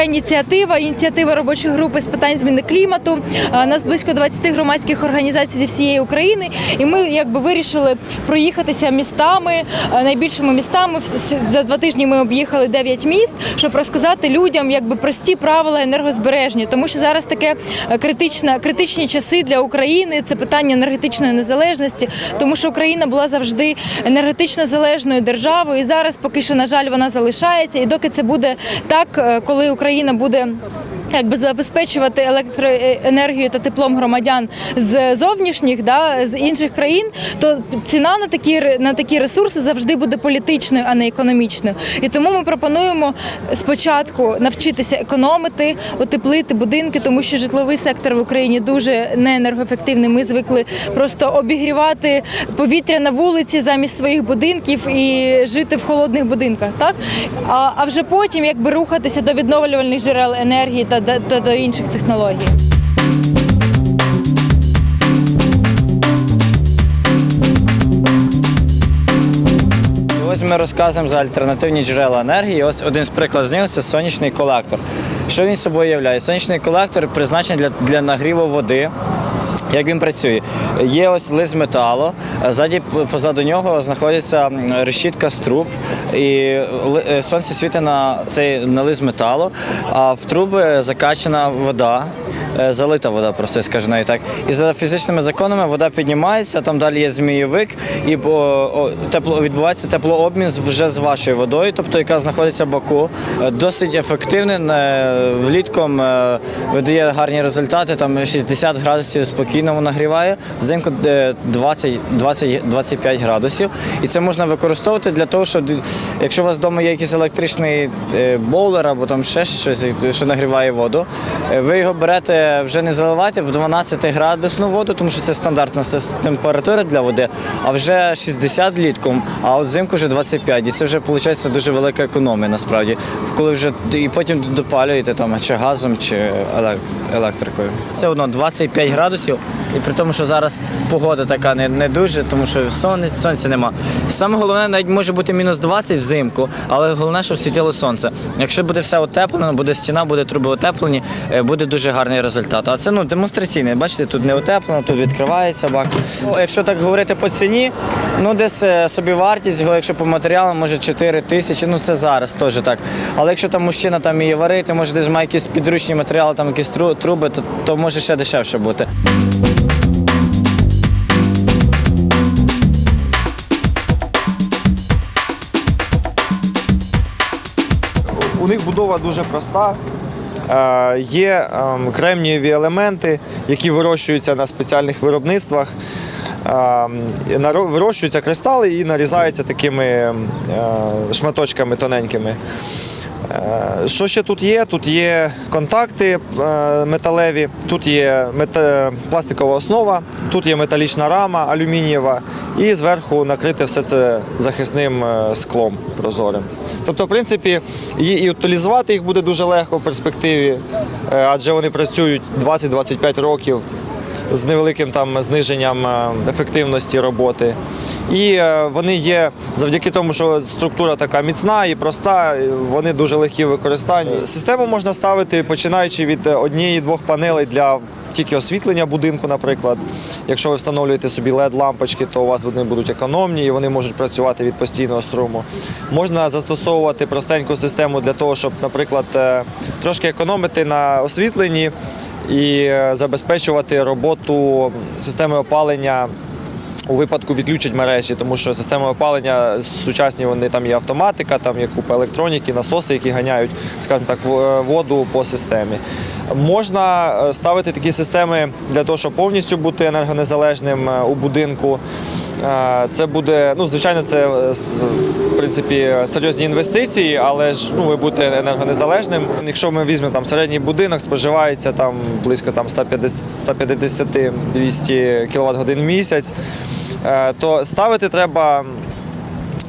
така ініціатива, ініціатива робочої групи з питань зміни клімату. Нас близько 20 громадських організацій зі всієї України, і ми якби вирішили проїхатися містами, найбільшими містами. За два тижні ми об'їхали 9 міст, щоб розказати людям якби прості правила енергозбереження, тому що зараз таке е, критична, критичні часи для України. Це питання енергетичної незалежності, тому що Україна була завжди енергетично залежною державою. І зараз поки що, на жаль, вона залишається. І доки це буде так, е, коли Україна буде. Якби забезпечувати електроенергію та теплом громадян з зовнішніх, да, з інших країн, то ціна на такі на такі ресурси завжди буде політичною, а не економічною. І тому ми пропонуємо спочатку навчитися економити, утеплити будинки, тому що житловий сектор в Україні дуже неенергоефективний. Ми звикли просто обігрівати повітря на вулиці замість своїх будинків і жити в холодних будинках. Так а, а вже потім якби рухатися до відновлювальних джерел енергії та до, до, інших технологій. Ось ми розказуємо за альтернативні джерела енергії. Ось один з прикладів з них це сонячний колектор. Що він собою являє? Сонячний колектор призначений для, для нагріву води. Як він працює? Є ось лист металу, а ззаді позаду нього знаходиться решітка з труб, і е, сонце світить на цей на лист металу, а в труби закачана вода. е, Залита вода, просто скажу навіть так. І за фізичними законами вода піднімається, там далі є змійовик, і тепло відбувається теплообмін вже з вашою водою, тобто яка знаходиться в баку. Е, Досить ефективний. е, Влітком е, видає гарні результати. Там 60 градусів спокійно нагріває, взимку е, 20, 20, 25 градусів. І це можна використовувати для того, щоб якщо у вас вдома є якийсь електричний е, боулер або там ще щось, що нагріває воду, е, ви його берете вже не заливайте в 12 градусну воду, тому що це стандартна температура для води, а вже 60 літком, а от взимку вже 25. І це вже виходить дуже велика економія насправді. Коли вже і потім допалюєте там чи газом, чи електрикою. Все одно 25 градусів, і при тому, що зараз погода така не, не дуже, тому що сонце, сонця нема. Саме головне, навіть може бути мінус 20 взимку, але головне, щоб світило сонце. Якщо буде все утеплено, буде стіна, буде труби утеплені, е, буде дуже гарний результат. А це ну демонстраційний. Бачите, тут не утеплено, тут відкривається бак. Ну, Якщо так говорити по ціні, ну десь е, собі вартість його, якщо по матеріалам, може 4 тисячі, ну це зараз теж так. Але якщо там мужчина там і варити, може десь має якісь підручні матеріали, там якісь труби, то, то може ще дешевше бути. У них будова дуже проста. Е, Є ем, кремнієві елементи, які вирощуються на спеціальних виробництвах. Ем, Вирощуються кристали і нарізаються такими ем, е, шматочками тоненькими. Е, Що ще тут є? Тут є контакти е, металеві, тут є мета- пластикова основа, тут є металічна рама алюмінієва, і зверху накрите все це захисним е, склом прозорим. Тобто, в принципі, і, утилізувати їх буде дуже легко в перспективі, е, адже вони працюють 20-25 років з невеликим там зниженням е, ефективності роботи. І е, вони є завдяки тому, що структура така міцна і проста, вони дуже легкі в використанні. Систему можна ставити починаючи від е, однієї-двох панелей для тільки освітлення будинку, наприклад. Якщо ви встановлюєте собі led лампочки то у вас вони будуть економні і вони можуть працювати від постійного струму. Можна застосовувати простеньку систему для того, щоб, наприклад, трошки економити на освітленні і е, забезпечувати роботу системи опалення у випадку відключень мережі, тому що системи опалення сучасні вони там є автоматика, там є купа електроніки, насоси, які ганяють, скажімо так, е, воду по системі. Можна е, ставити такі системи для того, щоб повністю бути енергонезалежним у будинку. Е, Це буде, ну звичайно, це е, в принципі серйозні інвестиції, але ж ну ви будете енергонезалежним. Якщо ми візьмемо там середній будинок, споживається там близько там 150-200 кВт годин в місяць, е, то ставити треба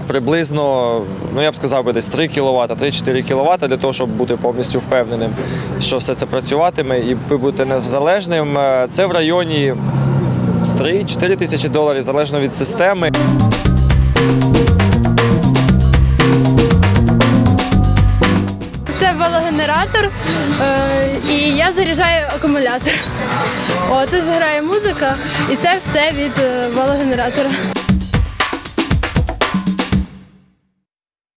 приблизно, ну я б сказав би десь 3 кВт, 3-4 кВт для того, щоб бути повністю впевненим, що все це працюватиме і ви будете незалежним. Це в районі 3-4 тисячі доларів залежно від системи. Це велогенератор. е, і я заряджаю акумулятор. О, тут грає музика, і це все від е, валогенератора.